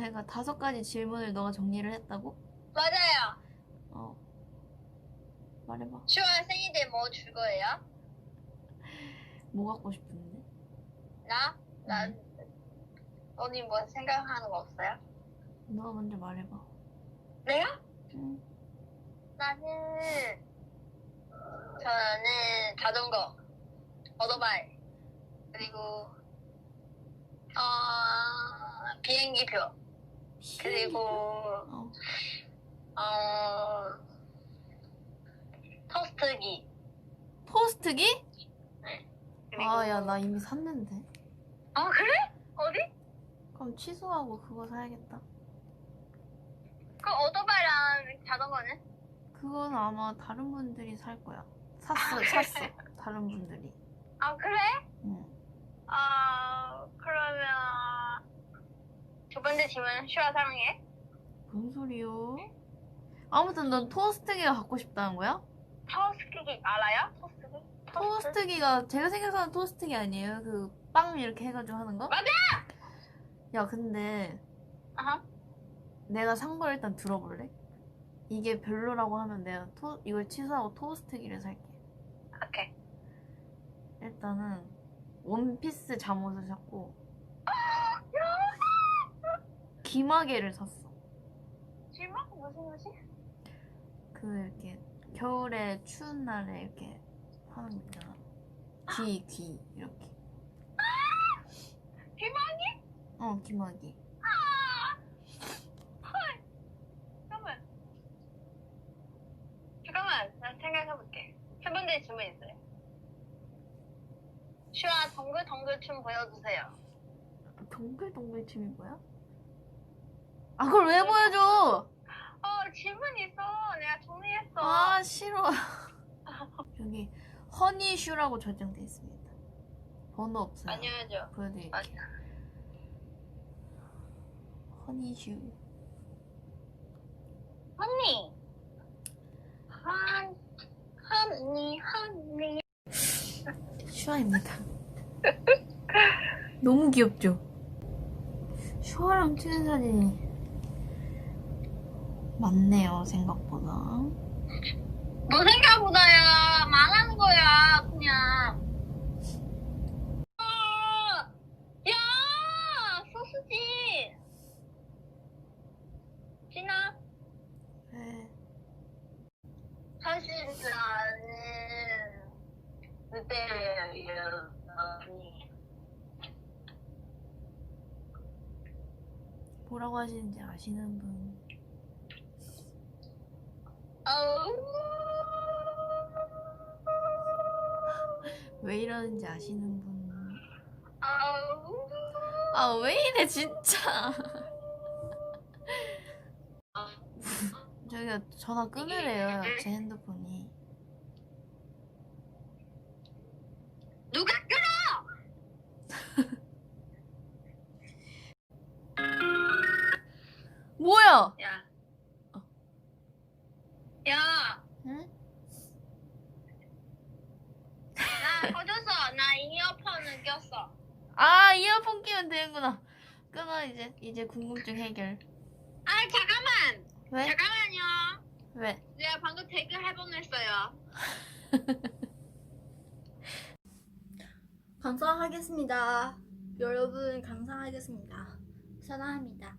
그러니까 다섯 가지 질문을 너가 정리를 했다고? 맞아요. 어. 말해봐. 10월 생일 때 뭐 줄 거예요? 뭐 갖고 싶은데? 나? 난 언니 뭐 생각하는 거 없어요? 너가 먼저 말해봐. 내가? 응. 나는 저는 자전거, 오토바이 그리고 어 비행기표 그리고 어. 어 토스트기 토스트기? 그리고 아, 야, 나 이미 샀는데. 아 그래? 어디? 그럼 취소하고 그거 사야겠다. 그 오토바이랑 자전거는? 그건 아마 다른 분들이 살 거야. 샀어, 샀어. 다른 분들이. 아 그래? 응. 아 그러면 두 번째 질문 슈아 사랑해? 뭔 소리요? 아무튼 넌 토스트기가 갖고 싶다는 거야? 토스트기 알아요? 토스트기? 토스트기가 제가 생각하는 토스트기 아니에요? 그 빵 이렇게 해가지고 하는 거? 맞아! 야 근데 아하. 내가 산거 일단 들어볼래? 이게 별로라고 하면 내가 토, 이걸 취소하고 토스트기를 살게. 오케이. 일단은 원피스 잠옷을 샀고 기마개를 샀어. 질문 무슨 옷이? 그 이렇게 겨울에 추운 날에 이렇게 하는 거 있잖아. 귀, 귀 이렇게. 비만이? 어, 기마개. 아! 헐. 잠깐만. 잠깐만. 난 생각해볼게. 세 번째 질문 있어요. 슈아 덩글덩글 춤 보여주세요. 동글동글 춤이 뭐야? 아, 그걸 왜 보여줘? 어 질문 있어. 내가 정리했어. 아, 싫어. 여기 허니슈라고 저장돼 있습니다. 번호 없어요. 안녕하죠. 보여드릴게요. 허니슈. 언니. 한, 한니, 한니. 슈아입니다. 너무 귀엽죠? 슈아랑 찍은 사진이 많네요, 생각보다. 뭐 생각보다야 말하는 거야 그냥 아, 야 소스지 진아 네. 사실 나는 그때요 언니 뭐라고 하시는지 아시는 분. 왜 이러는지 아시는 분. 아, 왜 이래, 진짜. 저기가 전화 끊으래요, 제 핸드폰이. 누가 끊어 뭐야? 야 어. 야, 응? 나 꺼졌어. 나 이어폰을 꼈어. 아, 이어폰 끼면 되는구나. 끊어, 이제. 이제 궁금증 해결. 아, 잠깐만. 왜? 잠깐만요. 왜? 내가 방금 댓글 해보냈어요. 감사하겠습니다. 여러분 감사하겠습니다. 사랑합니다.